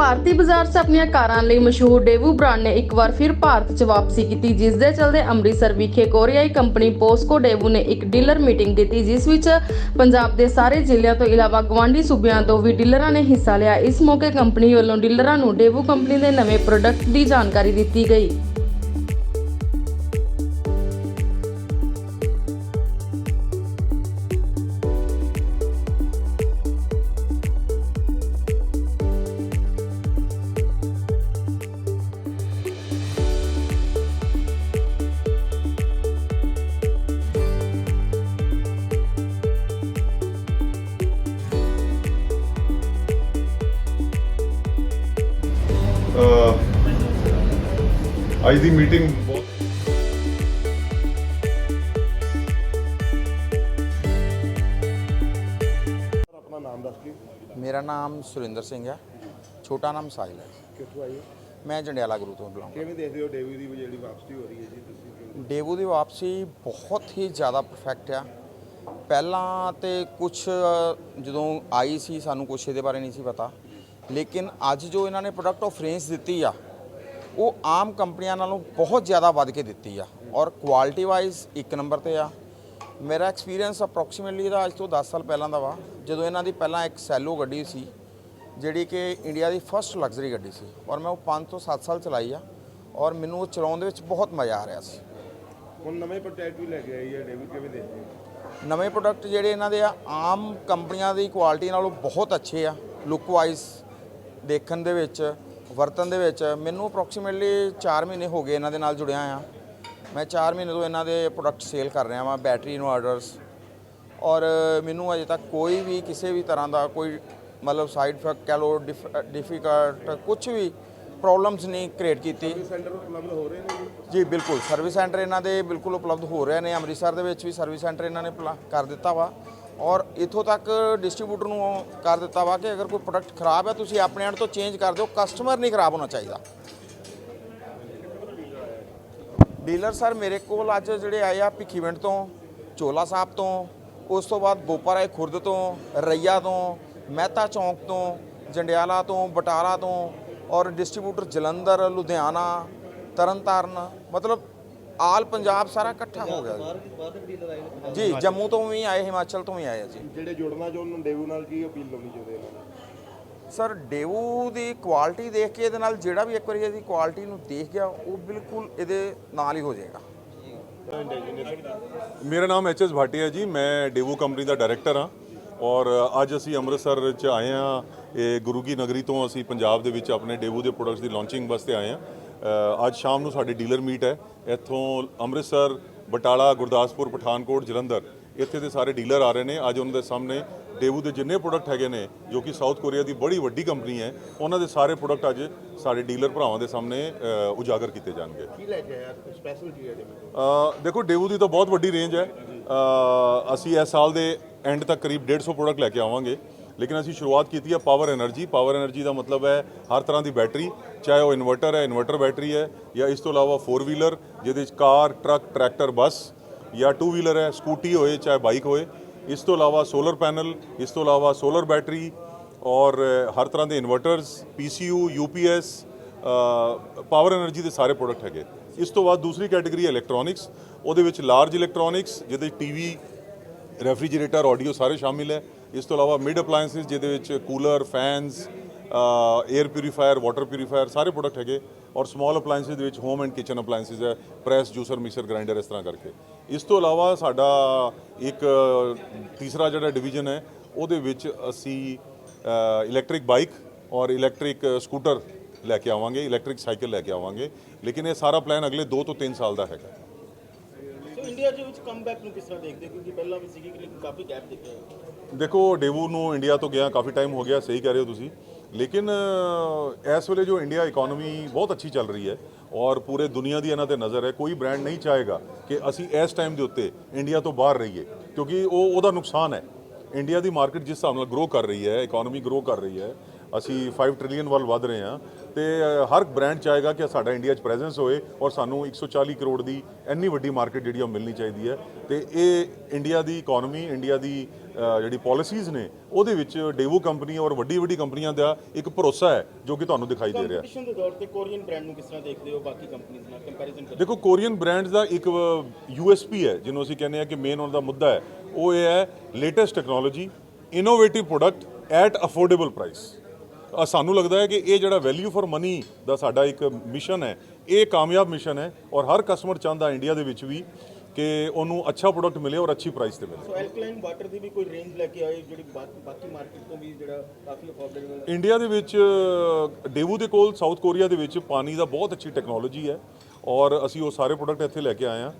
ਭਾਰਤੀ ਬਾਜ਼ਾਰ 'ਚ ਆਪਣੀਆਂ ਕਾਰਾਂ ਲਈ ਮਸ਼ਹੂਰ ਡੇਵੂ ਬ੍ਰਾਂਡ ਨੇ ਇੱਕ ਵਾਰ ਫਿਰ ਭਾਰਤ 'ਚ ਵਾਪਸੀ ਕੀਤੀ, ਜਿਸ ਦੇ ਚਲਦੇ ਅੰਮ੍ਰਿਤਸਰ ਵਿਖੇ ਕੋਰੀਆਈ ਕੰਪਨੀ ਪੋਸਕੋ ਡੇਵੂ ਨੇ ਇੱਕ ਡੀਲਰ ਮੀਟਿੰਗ ਕੀਤੀ ਜਿਸ ਵਿੱਚ ਪੰਜਾਬ ਦੇ ਸਾਰੇ ਜ਼ਿਲ੍ਹਿਆਂ ਤੋਂ ਇਲਾਵਾ ਗਵਾਂਢੀ ਸੂਬਿਆਂ ਤੋਂ ਵੀ ਡੀਲਰਾਂ ਨੇ ਹਿੱਸਾ ਲਿਆ। ਇਸ ਮੌਕੇ ਕੰਪਨੀ ਵੱਲੋਂ ਡੀਲਰਾਂ ਨੂੰ ਡੇਵੂ ਕੰਪਨੀ ਦੇ ਨਵੇਂ ਪ੍ਰੋਡਕਟ ਦੀ ਜਾਣਕਾਰੀ ਦਿੱਤੀ ਗਈ। ਅੱਜ ਦੀ ਮੀਟਿੰਗ ਬਹੁਤ ਆਪਣਾ ਨਾਮ ਦੱਸ ਕੇ। ਮੇਰਾ ਨਾਮ ਸੁਰਿੰਦਰ ਸਿੰਘ ਹੈ। ਛੋਟਾ ਨਾਮ ਸਾਹਿਲ ਹੈ। ਕਿੱਥੋਂ ਆਏ ਹੋ? ਮੈਂ ਜੰਡਿਆਲਾ ਗੁਰੂ ਤੋਂ ਬਿਲੋਂਗ ਕਿਵੇਂ ਦੇਖਦੇ ਹੋ ਡੇਵੀ ਦੀ ਜਿਹੜੀ ਵਾਪਸੀ ਹੋ ਰਹੀ ਹੈ ਜੀ ਤੁਸੀਂ? ਡੇਵੂ ਦੀ ਵਾਪਸੀ ਬਹੁਤ ਹੀ ਜ਼ਿਆਦਾ ਪਰਫੈਕਟ ਆ। ਪਹਿਲਾਂ ਤੇ ਕੁਝ ਜਦੋਂ ਆਈ ਸੀ ਸਾਨੂੰ ਕੁਛ ਇਹਦੇ ਬਾਰੇ ਨਹੀਂ ਸੀ ਪਤਾ। ਲੇਕਿਨ ਅੱਜ ਜੋ ਇਹਨਾਂ ਨੇ ਪ੍ਰੋਡਕਟ ਆਫ ਰੇਂਜ ਦਿੱਤੀ ਆ ਉਹ ਆਮ ਕੰਪਨੀਆਂ ਨਾਲੋਂ ਬਹੁਤ ਜ਼ਿਆਦਾ ਵੱਧ ਕੇ ਦਿੱਤੀ ਆ। ਔਰ ਕੁਆਲਿਟੀ ਵਾਈਜ਼ ਇੱਕ ਨੰਬਰ ਤੇ ਆ। ਮੇਰਾ ਐਕਸਪੀਰੀਅੰਸ ਅਪਰੋਕਸੀਮੇਟਲੀ ਦਾ ਅੱਜ ਤੋਂ 10 ਸਾਲ ਪਹਿਲਾਂ ਦਾ ਵਾ। ਜਦੋਂ ਇਹਨਾਂ ਦੀ ਪਹਿਲਾਂ ਇੱਕ ਸੈਲੋ ਗੱਡੀ ਸੀ ਜਿਹੜੀ ਕਿ ਇੰਡੀਆ ਦੀ ਫਰਸਟ ਲਗਜ਼ਰੀ ਗੱਡੀ ਸੀ। ਔਰ ਮੈਂ ਉਹ 5 ਤੋਂ 7 ਸਾਲ ਚਲਾਈ ਆ। ਔਰ ਮੈਨੂੰ ਉਹ ਚਲਾਉਣ ਦੇ ਵਿੱਚ ਬਹੁਤ ਮਜ਼ਾ ਆ ਰਿਹਾ ਸੀ। ਹੁਣ ਨਵੇਂ ਪ੍ਰੋਜੈਕਟ ਵੀ ਲੈ ਕੇ ਆਈ ਹੈ ਡੇਵੀ ਕਿਵੇਂ ਦੇਖਦੇ ਹੋ? ਨਵੇਂ ਪ੍ਰੋਡਕਟ ਜਿਹੜੇ ਇਹਨਾਂ ਦੇ ਆ ਆਮ ਕੰਪਨੀਆਂ ਦੀ ਕੁਆਲਿਟੀ ਨਾਲੋਂ ਬਹੁਤ ਅੱਛੇ ਆ। ਲੁੱਕ ਵਾਈਜ਼ ਦੇਖਣ ਦੇ ਵਿੱਚ ਵਰਤਨ ਦੇ ਵਿੱਚ ਮੈਨੂੰ ਅਪਰੋਕਸੀਮੇਟਲੀ 4 ਮਹੀਨੇ ਹੋ ਗਏ ਇਹਨਾਂ ਦੇ ਨਾਲ ਜੁੜਿਆ ਆ ਮੈਂ 4 ਮਹੀਨੇ ਤੋਂ ਇਹਨਾਂ ਦੇ ਪ੍ਰੋਡਕਟ ਸੇਲ ਕਰ ਰਿਹਾ ਵਾਂ ਬੈਟਰੀ ਇਨਵਰਟਰਸ ਔਰ ਮੈਨੂੰ ਅਜੇ ਤੱਕ ਕੋਈ ਵੀ ਕਿਸੇ ਵੀ ਤਰ੍ਹਾਂ ਦਾ ਕੋਈ ਮਤਲਬ ਸਾਈਡ ਇਫੈਕਟ ਕਹ ਲਓ ਡਿਫਿਕਲਟ ਕੁਝ ਵੀ ਪ੍ਰੋਬਲਮਸ ਨਹੀਂ ਕ੍ਰੀਏਟ ਕੀਤੀ। ਸੈਂਟਰ ਉਪਲਬਧ ਹੋ ਰਹੇ ਨੇ ਜੀ? ਬਿਲਕੁਲ। ਸਰਵਿਸ ਸੈਂਟਰ ਇਹਨਾਂ ਦੇ ਬਿਲਕੁਲ ਉਪਲਬਧ ਹੋ ਰਹੇ ਨੇ। ਅੰਮ੍ਰਿਤਸਰ ਦੇ ਵਿੱਚ ਵੀ ਸਰਵਿਸ ਸੈਂਟਰ ਇਹਨਾਂ ਨੇ ਕਰ ਦਿੱਤਾ ਵਾ। ਔਰ ਇਥੋਂ ਤੱਕ ਡਿਸਟ੍ਰੀਬਿਊਟਰ ਨੂੰ ਕਰ ਦਿੱਤਾ ਵਾ ਕਿ ਅਗਰ ਕੋਈ ਪ੍ਰੋਡਕਟ ਖਰਾਬ ਹੈ, ਤੁਸੀਂ ਆਪਣੇ ਐਂਡ ਤੋਂ ਚੇਂਜ ਕਰ ਦਿਓ, ਕਸਟਮਰ ਨਹੀਂ ਖਰਾਬ ਹੋਣਾ ਚਾਹੀਦਾ। ਡੀਲਰ ਸਰ, ਮੇਰੇ ਕੋਲ ਅੱਜ ਜਿਹੜੇ ਆਏ ਆ ਭਿੱਖੀਵਿੰਡ ਤੋਂ, ਚੋਲਾ ਸਾਹਿਬ ਤੋਂ, ਉਸ ਤੋਂ ਬਾਅਦ ਬੋਪਾਰਾਏ ਖੁਰਦ ਤੋਂ, ਰਈਆ ਤੋਂ, ਮਹਿਤਾ ਚੌਂਕ ਤੋਂ, ਜੰਡਿਆਲਾ ਤੋਂ, ਬਟਾਲਾ ਤੋਂ, ਔਰ ਡਿਸਟ੍ਰੀਬਿਊਟਰ ਜਲੰਧਰ, ਲੁਧਿਆਣਾ, ਤਰਨਤਾਰਨ, ਮਤਲਬ ਆਲ ਪੰਜਾਬ ਸਾਰਾ ਇਕੱਠਾ ਹੋ ਗਿਆ ਜੀ। ਜੀ ਜੰਮੂ ਤੋਂ ਵੀ ਆਏ ਹਿਮਾਚਲ ਤੋਂ ਵੀ ਆਏ ਆ ਜੀ। ਜਿਹੜੇ ਜੁੜਨਾ ਚਾਹੁੰਦੇ ਡੇਵੀ ਨਾਲ ਕੀ ਅਪੀਲ ਲਾਉਣੀ ਚਾਹੁੰਦੇ ਇਹਨਾਂ ਨੂੰ? ਸਰ ਡੇਵੂ ਦੀ ਕੁਆਲਿਟੀ ਦੇਖ ਕੇ ਇਹਦੇ ਨਾਲ ਜਿਹੜਾ ਵੀ ਇੱਕ ਵਾਰੀ ਇਹਦੀ ਕੁਆਲਿਟੀ ਨੂੰ ਦੇਖ ਗਿਆ ਉਹ ਬਿਲਕੁਲ ਇਹਦੇ ਨਾਲ ਹੀ ਹੋ ਜਾਏਗਾ। ਮੇਰਾ ਨਾਮ ਐਚ ਐਸ ਭਾਟੀਆ ਜੀ ਮੈਂ ਡੇਵੂ ਕੰਪਨੀ ਦਾ ਡਾਇਰੈਕਟਰ ਹਾਂ ਔਰ ਅੱਜ ਅਸੀਂ ਅੰਮ੍ਰਿਤਸਰ ਚ ਆਏ ਹਾਂ। ਇਹ ਗੁਰੂ ਕੀ ਨਗਰੀ ਤੋਂ ਅਸੀਂ ਪੰਜਾਬ ਦੇ ਵਿੱਚ ਆਪਣੇ ਡੇਵੂ ਦੇ ਪ੍ਰੋਡਕਟਸ ਦੀ ਲਾਂਚਿੰਗ ਵਾਸਤੇ ਆਏ ਹਾਂ। ਅੱਜ ਸ਼ਾਮ ਨੂੰ ਸਾਡੀ ਡੀਲਰ ਮੀਟ ਹੈ। ਇੱਥੋਂ ਅੰਮ੍ਰਿਤਸਰ ਬਟਾਲਾ ਗੁਰਦਾਸਪੁਰ ਪਠਾਨਕੋਟ ਜਲੰਧਰ ਇੱਥੇ ਦੇ ਸਾਰੇ ਡੀਲਰ ਆ ਰਹੇ ਨੇ। ਅੱਜ ਉਹਨਾਂ ਦੇ ਸਾਹਮਣੇ ਡੇਵੂ ਦੇ ਜਿੰਨੇ ਪ੍ਰੋਡਕਟ ਹੈਗੇ ਨੇ ਜੋ ਕਿ ਸਾਊਥ ਕੋਰੀਆ ਦੀ ਬੜੀ ਵੱਡੀ ਕੰਪਨੀ ਹੈ ਉਹਨਾਂ ਦੇ ਸਾਰੇ ਪ੍ਰੋਡਕਟ ਅੱਜ ਸਾਡੇ ਡੀਲਰ ਭਰਾਵਾਂ ਦੇ ਸਾਹਮਣੇ ਉਜਾਗਰ ਕੀਤੇ ਜਾਣਗੇ। ਕੀ ਲੈ ਕੇ ਆਇਆ? ਸਪੈਸ਼ਲ ਕੀ ਹੈ ਡੇਵੀ ਦੇਖੋ ਡੇਵੂ ਦੀ ਤਾਂ ਬਹੁਤ ਵੱਡੀ ਰੇਂਜ ਹੈ। ਅ, ਅਸੀਂ ਇਸ ਸਾਲ ਦੇ ਐਂਡ ਤੱਕ ਕਰੀਬ 150 ਪ੍ਰੋਡਕਟ ਲੈ ਕੇ ਆਵਾਂਗੇ। ਲੇਕਿਨ ਅਸੀਂ ਸ਼ੁਰੂਆਤ ਕੀਤੀ ਹੈ ਪਾਵਰ એનર્ਜੀ ਪਾਵਰ એનર્ਜੀ ਦਾ ਮਤਲਬ ਹੈ ਹਰ ਤਰ੍ਹਾਂ ਦੀ ਬੈਟਰੀ, ਚਾਹੇ ਉਹ ਇਨਵਰਟਰ ਹੈ ਇਨਵਰਟਰ ਬੈਟਰੀ ਹੈ ਜਾਂ ਇਸ ਤੋਂ ਇਲਾਵਾ 4 ਵੀਲਰ ਜਿਹਦੇ ਵਿੱਚ ਕਾਰ ਟਰੱਕ ਟਰੈਕਟਰ ਬੱਸ ਜਾਂ 2 ਵੀਲਰ ਹੈ ਸਕੂਟੀ ਹੋਏ, ਚਾਹੇ ਬਾਈਕ ਹੋਏ। ਇਸ ਤੋਂ ਇਲਾਵਾ ਸੋਲਰ ਪੈਨਲ ਇਸ ਤੋਂ ਇਲਾਵਾ ਸੋਲਰ ਬੈਟਰੀ ਔਰ ਹਰ ਤਰ੍ਹਾਂ ਦੇ inverters PCU UPS power energy ਦੇ ਸਾਰੇ ਪ੍ਰੋਡਕਟ ਹੈਗੇ। ਇਸ ਤੋਂ ਬਾਅਦ ਦੂਸਰੀ ਕੈਟਾਗਰੀ ਇਲੈਕਟ੍ਰੋਨਿਕਸ ਉਹਦੇ ਵਿੱਚ ਲਾਰਜ ਇਲੈਕਟ੍ਰੋਨਿਕਸ ਜਿਹਦੇ ਟੀਵੀ ਰੈਫਰੀਜਰੇਟਰ, ਆਡੀਓ ਸਾਰੇ ਸ਼ਾਮਿਲ ਹੈ। ਇਸ ਤੋਂ ਇਲਾਵਾ ਮਿਡ ਅਪਲਾਈਐਂਸਿਸ ਜਿਹਦੇ ਵਿੱਚ cooler fans air purifier water purifier ਸਾਰੇ ਪ੍ਰੋਡਕਟ ਹੈਗੇ। ਔਰ ਸਮਾਲ ਅਪਲਾਈਐਂਸਿਸ ਦੇ ਵਿੱਚ ਹੋਮ ਐਂਡ ਕਿਚਨ ਅਪਲਾਈਐਂਸਿਸ ਹੈ ਪ੍ਰੈਸ ਜੂਸਰ ਮਿਕਸਰ ਗ੍ਰਾਈਂਡਰ ਇਸ ਤਰ੍ਹਾਂ ਕਰਕੇ। ਇਸ ਤੋਂ ਇਲਾਵਾ ਸਾਡਾ ਇੱਕ ਤੀਸਰਾ ਜਿਹੜਾ ਡਿਵੀਜ਼ਨ ਹੈ, ਉਹਦੇ ਵਿੱਚ ਅਸੀਂ ਇਲੈਕਟ੍ਰਿਕ ਬਾਈਕ ਔਰ ਇਲੈਕਟ੍ਰਿਕ ਸਕੂਟਰ ਲੈ ਕੇ ਆਵਾਂਗੇ ਇਲੈਕਟ੍ਰਿਕ ਸਾਈਕਲ ਲੈ ਕੇ ਆਵਾਂਗੇ। ਲੇਕਿਨ ਇਹ ਸਾਰਾ ਪਲਾਨ ਅਗਲੇ 2 ਤੋਂ 3 ਸਾਲ ਦਾ ਹੈਗਾ। ਇੰਡੀਆ ਦੇ ਵਿੱਚ ਕਮਬੈਕ ਨੂੰ ਕਿਸ ਤਰ੍ਹਾਂ ਦੇਖਦੇ ਹੋ? ਕਿਉਂਕਿ ਪਹਿਲਾਂ ਵੀ ਸੀਗੀ ਲੇਕਿਨ ਕਾਫੀ ਗੈਪ ਦਿਖਿਆ ਦੇਖੋ ਡੇਵੂ ਨੂੰ ਇੰਡੀਆ ਤੋਂ ਗਿਆ ਕਾਫੀ ਟਾਈਮ ਹੋ ਗਿਆ ਸਹੀ ਕਹਿ ਰਹੇ ਹੋ ਤੁਸੀਂ। ਲੇਕਿਨ ਅ, ਇਸ ਵੇਲੇ ਜੋ ਇੰਡੀਆ ਇਕਨੋਮੀ ਬਹੁਤ ਅੱਛੀ ਚੱਲ ਰਹੀ ਹੈ ਔਰ ਪੂਰੇ ਦੁਨੀਆ ਦੀ ਇਹਨਾਂ ਤੇ ਨਜ਼ਰ ਹੈ ਕੋਈ ਬ੍ਰਾਂਡ ਨਹੀਂ ਚਾਹੇਗਾ ਕਿ ਅਸੀਂ ਇਸ ਟਾਈਮ ਦੇ ਉੱਤੇ ਇੰਡੀਆ ਤੋਂ ਬਾਹਰ ਰਹੀਏ ਕਿਉਂਕਿ ਉਹ ਉਹਦਾ ਨੁਕਸਾਨ ਹੈ। ਇੰਡੀਆ ਦੀ ਮਾਰਕੀਟ ਜਿਸ ਹਿਸਾਬ ਨਾਲ ਗਰੋ ਕਰ ਰਹੀ ਹੈ ਇਕਨੋਮੀ ਗਰੋ ਕਰ ਰਹੀ ਹੈ ਅਸੀਂ 5 ਟ੍ਰਿਲੀਅਨ ਵੱਲ ਵਧ ਰਹੇ ਹਾਂ ਤੇ ਹਰ ਬ੍ਰਾਂਡ ਚਾਹੇਗਾ ਕਿ ਸਾਡਾ ਇੰਡੀਆ 'ਚ ਪ੍ਰੈਜ਼ੈਂਸ ਹੋਏ ਔਰ ਸਾਨੂੰ 140 ਕਰੋੜ ਦੀ ਇੰਨੀ ਵੱਡੀ ਮਾਰਕੀਟ ਜਿਹੜੀ ਉਹ ਮਿਲਣੀ ਚਾਹੀਦੀ ਹੈ। ਤੇ ਇਹ ਇੰਡੀਆ ਦੀ ਇਕਨੋਮੀ ਇੰਡੀਆ ਦੀ ਜਿਹੜੀ ਪਾਲਿਸੀਜ਼ ਨੇ ਉਹਦੇ ਵਿੱਚ ਡੇਵੂ ਕੰਪਨੀ ਔਰ ਵੱਡੀ ਵੱਡੀ ਕੰਪਨੀਆਂ ਦਾ ਇੱਕ ਭਰੋਸਾ ਹੈ ਜੋ ਕਿ ਤੁਹਾਨੂੰ ਦਿਖਾਈ ਦੇ ਰਿਹਾ। ਕੰਪੀਟੀਸ਼ਨ ਦੇ ਦੌਰ ਤੇ ਕੋਰੀਅਨ ਬ੍ਰਾਂਡ ਨੂੰ ਕਿਸ ਤਰ੍ਹਾਂ ਦੇਖਦੇ ਹੋ? ਬਾਕੀ ਕੰਪਨੀਆਂ ਨਾਲ ਕੰਪੈਰੀਜ਼ਨ ਕਰਦੇ ਦੇਖੋ ਕੋਰੀਅਨ ਬ੍ਰਾਂਡਸ ਦਾ ਇੱਕ ਯੂਐਸਪੀ ਹੈ ਜਿਹਨੂੰ ਅਸੀਂ ਕਹਿੰਦੇ ਆ ਕਿ ਮੇਨ ਉਹਨਾਂ ਦਾ ਮੁੱਦਾ ਹੈ। ਉਹ ਇਹ ਹੈ latest technology innovative product at affordable price ਸਾਨੂੰ ਲੱਗਦਾ ਹੈ ਕਿ ਇਹ ਜਿਹੜਾ ਵੈਲਿਊ ਫॉर ਮਨੀ ਦਾ ਸਾਡਾ ਇੱਕ ਮਿਸ਼ਨ ਹੈ ਇਹ ਕਾਮਯਾਬ ਮਿਸ਼ਨ ਹੈ ਔਰ ਹਰ ਕਸਟਮਰ ਚਾਹੁੰਦਾ ਇੰਡੀਆ ਦੇ ਵਿੱਚ ਵੀ ਕਿ ਉਹਨੂੰ ਅੱਛਾ ਪ੍ਰੋਡਕਟ ਮਿਲੇ ਔਰ ਅੱਛੀ ਪ੍ਰਾਈਸ ਤੇ ਮਿਲੇ। ਸੋ ਐਲਕਲਾਈਨ ਵਾਟਰ ਦੀ ਵੀ ਕੋਈ ਰੇਂਜ ਲੈ ਕੇ ਆਏ ਜਿਹੜੀ ਬਾਕੀ ਮਾਰਕੀਟ ਤੋਂ ਵੀ ਜਿਹੜਾ ਕਾਫੀ ਅਫੋਰਡੇਬਲ ਇੰਡੀਆ ਦੇ ਵਿੱਚ ਡੇਵੂ ਦੇ ਕੋਲ ਸਾਊਥ ਕੋਰੀਆ ਦੇ ਵਿੱਚ ਪਾਣੀ ਦਾ ਬਹੁਤ ਅੱਛੀ ਟੈਕਨੋਲੋਜੀ ਹੈ ਔਰ ਅਸੀਂ ਉਹ ਸਾਰੇ ਪ੍ਰੋਡਕਟ ਇੱਥੇ ਲੈ ਕੇ ਆਏ ਹਾਂ।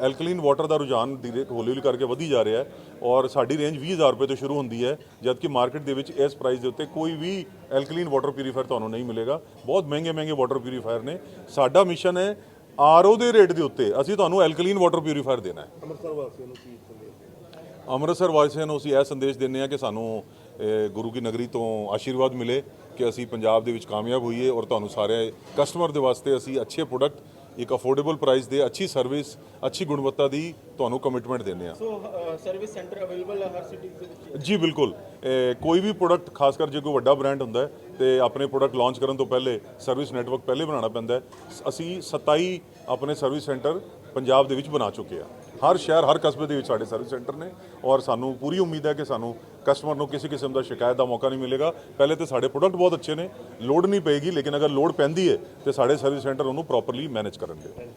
ਐਲਕਲੀਨ ਵਾਟਰ ਦਾ ਰੁਝਾਨ ਧੀਰੇ ਹੌਲੀ ਹੌਲੀ ਕਰਕੇ ਵਧੀ ਜਾ ਰਿਹਾ ਹੈ ਔਰ ਸਾਡੀ ਰੇਂਜ 20000 ਰੁਪਏ ਤੋਂ ਸ਼ੁਰੂ ਹੁੰਦੀ ਹੈ ਜਦਕਿ ਮਾਰਕੀਟ ਦੇ ਵਿੱਚ ਇਸ ਪ੍ਰਾਈਸ ਦੇ ਉੱਤੇ ਕੋਈ ਵੀ ਐਲਕਲੀਨ ਵਾਟਰ ਪਿਊਰੀਫਾਇਰ ਤੁਹਾਨੂੰ ਨਹੀਂ ਮਿਲੇਗਾ। ਬਹੁਤ ਮਹਿੰਗੇ ਮਹਿੰਗੇ ਵਾਟਰ ਪਿਊਰੀਫਾਇਰ ਨੇ। ਸਾਡਾ ਮਿਸ਼ਨ ਹੈ ਆਰਓ ਦੇ ਰੇਟ ਦੇ ਉੱਤੇ ਅਸੀਂ ਤੁਹਾਨੂੰ ਐਲਕਲੀਨ ਵਾਟਰ ਪਿਊਰੀਫਾਇਰ ਦੇਣਾ ਹੈ। ਅੰਮ੍ਰਿਤਸਰ ਵਾਸੀਆਂ ਨੂੰ ਕੀ ਸੰਦੇਸ਼ ਅੰਮ੍ਰਿਤਸਰ ਵਾਸੀਆਂ ਨੂੰ ਅਸੀਂ ਇਹ ਸੰਦੇਸ਼ ਦਿੰਦੇ ਹਾਂ ਕਿ ਸਾਨੂੰ ਗੁਰੂ ਕੀ ਨਗਰੀ ਤੋਂ ਆਸ਼ੀਰਵਾਦ ਮਿਲੇ ਕਿ ਅਸੀਂ ਪੰਜਾਬ ਦੇ ਵਿੱਚ ਕਾਮਯਾਬ ਹੋਈਏ ਔਰ ਤੁਹਾਨੂੰ ਸਾਰੇ ਕਸਟਮਰ ਦੇ ਵਾਸਤੇ ਅਸੀਂ ਅੱਛੇ ਪ੍ਰੋਡਕਟ ਇੱਕ ਅਫੋਰਡੇਬਲ ਪ੍ਰਾਈਸ ਦੇ ਅੱਛੀ ਸਰਵਿਸ ਅੱਛੀ ਗੁਣਵੱਤਾ ਦੀ ਤੁਹਾਨੂੰ ਕਮਿਟਮੈਂਟ ਦਿੰਦੇ ਹਾਂ। ਸੋ ਸਰਵਿਸ ਸੈਂਟਰ ਅਵੇਲੇਬਲ ਹਰ ਸਿਟੀ ਦੇ ਵਿੱਚ? ਜੀ ਬਿਲਕੁਲ। ਕੋਈ ਵੀ ਪ੍ਰੋਡਕਟ ਖਾਸ ਕਰ ਜੇ ਕੋਈ ਵੱਡਾ ਬ੍ਰਾਂਡ ਹੁੰਦਾ ਹੈ ਤੇ ਆਪਣੇ ਪ੍ਰੋਡਕਟ ਲਾਂਚ ਕਰਨ ਤੋਂ ਪਹਿਲੇ ਸਰਵਿਸ ਨੈਟਵਰਕ ਪਹਿਲੇ ਬਣਾਉਣਾ ਪੈਂਦਾ ਹੈ। ਅਸੀਂ 27 ਆਪਣੇ ਸਰਵਿਸ ਸੈਂਟਰ ਪੰਜਾਬ ਦੇ ਵਿੱਚ ਬਣਾ ਚੁੱਕੇ ਆ ਹਰ ਸ਼ਹਿਰ, ਹਰ ਕਸਬੇ ਦੇ ਵਿੱਚ ਸਾਡੇ ਸਰਵਿਸ ਸੈਂਟਰ ਨੇ ਔਰ ਸਾਨੂੰ ਪੂਰੀ ਉਮੀਦ ਹੈ ਕਿ ਸਾਨੂੰ ਕਸਟਮਰ ਨੂੰ ਕਿਸੇ ਕਿਸਮ ਦਾ ਸ਼ਿਕਾਇਤ ਦਾ ਮੌਕਾ ਨਹੀਂ ਮਿਲੇਗਾ। ਪਹਿਲੇ ਤੇ ਸਾਡੇ ਪ੍ਰੋਡਕਟ ਬਹੁਤ ਅੱਛੇ ਨੇ ਲੋਡ ਨਹੀਂ ਪਏਗੀ, ਲੇਕਿਨ ਅਗਰ ਲੋਡ ਪੈਂਦੀ ਹੈ ਤੇ ਸਾਡੇ ਸਰਵਿਸ ਸੈਂਟਰ ਉਹਨੂੰ ਪ੍ਰੋਪਰਲੀ ਮੈਨੇਜ ਕਰਨਗੇ।